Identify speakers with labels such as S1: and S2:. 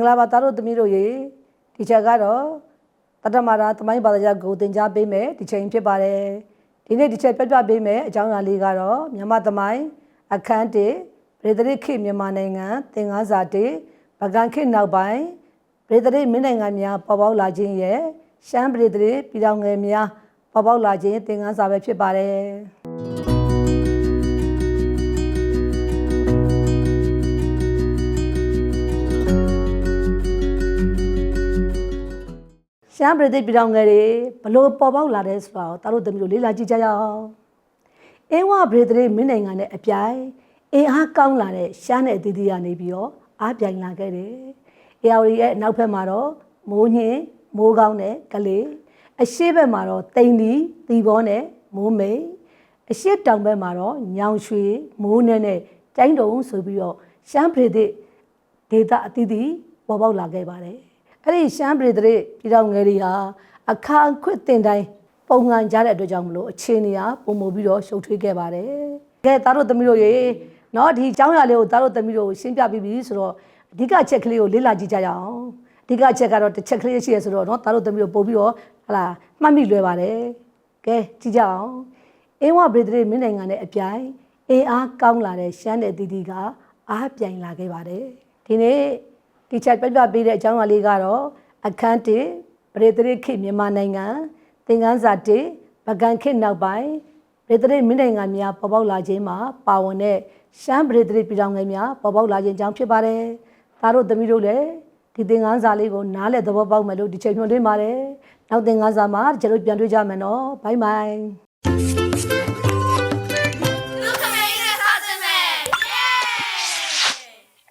S1: ္ဂလာပါသားတို့သမီးတို့ရေဒီချက်ကတော့တတမာရာသမိုင်းဘာသာရပ်ကိုသင်ကြားပေးမယ်ဒီချိန်ဖြစ်ပါတယ်ဒီနေ့ဒီချက်ပြပြပေးမယ်အကြောင်းအရာလေးကတော့မြန်မာသမိုင်းအခန်း1ပြည်သစ်ခေတ်မြန်မာနိုင်ငံသင်္ကန်းစာ1ဗကန်ခေတ်နောက်ပိုင်းပြည်သစ်မင်းနိုင်ငံများပေါ်ပေါက်လာခြင်းရဲ့ရှမ်းပြည်သစ်ပြည်တော်ငယ်များပေါ်ပေါက်လာခြင်းသင်္ကန်းစာပဲဖြစ်ပါတယ် ရှမ်းပြည်သစ်ပြည်တော်ငယ်တွေဘလို့ပေါ်ပေါက်လာတဲ့ဆိုတာကိုတာတို့သမီးတို့လေ့လာကြည့်ကြရအောင်။အင်းဝပြည်သစ်မင်းနိုင်ငံနဲ့အပြိုင်အင်အားကောင်းလာတဲ့ရှမ်းနယ်အသီးသီးကနေပြီးတော့အားပြိုင်လာခဲ့တယ်။အေယာဝတီရဲ့နောက်ဘက်မှာတော့မိုးညင်းမိုးကောင်းနဲ့ကလေးအရှေ့ဘက်မှာတော့တိန်ဒီသီဘောနဲ့မိုးမိတ်အရှေ့တောင်ဘက်မှာတော့ညောင်ရွှေမိုးနဲ့နဲ့ကျိုင်းတုံဆိုပြီးတော့ရှမ်းပြည်သစ်ဒေသအသီးသီးပေါ်ပေါက်လာခဲ့ပါတယ်။ အဲ့ဒီရှမ်းပြည်သစ်ပြည်တော်ငယ်တွေဟာအခါအခွင့်တင်တိုင်းပုံငံကြတဲ့အတွက်ကြောင့်မလို့အခြေအနေဟာပုံမပြီးတော့ရှုပ်ထွေးခဲ့ပါတယ်။ကဲသားတို့သမီးတို့ရေနော်ဒီအကြောင်းအရာလေးကိုသားတို့သမီးတို့ရှင်းပြပြီးပြီဆိုတော့အဓိကချက်ကလေးကိုလေ့လာကြည့်ကြရအောင်။အဓိကချက်ကတော့တစ်ချက်ကလေးရှိရဆိုတော့နော်သားတို့သမီးတို့ပို့ပြီးတော့ဟလာမှတ်မိလွယ်ပါတယ်။ကဲကြည့်ကြအောင်။အင်းဝပြည်သစ်မင်းနိုင်ငံနဲ့အပြိုင်အင်အားကောင်းလာတဲ့ရှမ်းတဲ့တီတီကအားပြိုင်လာခဲ့ပါတယ်။ဒီနေ့ ဒီချက်ပြပြပေးတဲ့အကြောင်းအရာလေးကတော့အခန်း1ပြည်သစ်ခေတ်မြန်မာနိုင်ငံသင်္ကန်းစာ1ပကံခေတ်နောက်ပိုင်းပြည်သစ်မင်းနိုင်ငံများပေါ်ပေါက်လာခြင်းမှာပါဝင်တဲ့ရှမ်းပြည်သစ်ပြည်တော်ငယ်များပေါ်ပေါက်လာခြင်းကြောင့်ဖြစ်ပါတယ်။ဒါတို့သမီးတို့လည်းဒီသင်္ကန်းစာလေးကိုနားလည်သဘောပေါက်မယ်လို့ဒီချိန်ညွှန်တွင်းပါတယ်။နောက်သင်္ကန်းစာမှာကျွန်တော်ပြန်တွေ့ကြမယ်နော်။ဘိုင်ဘိုင်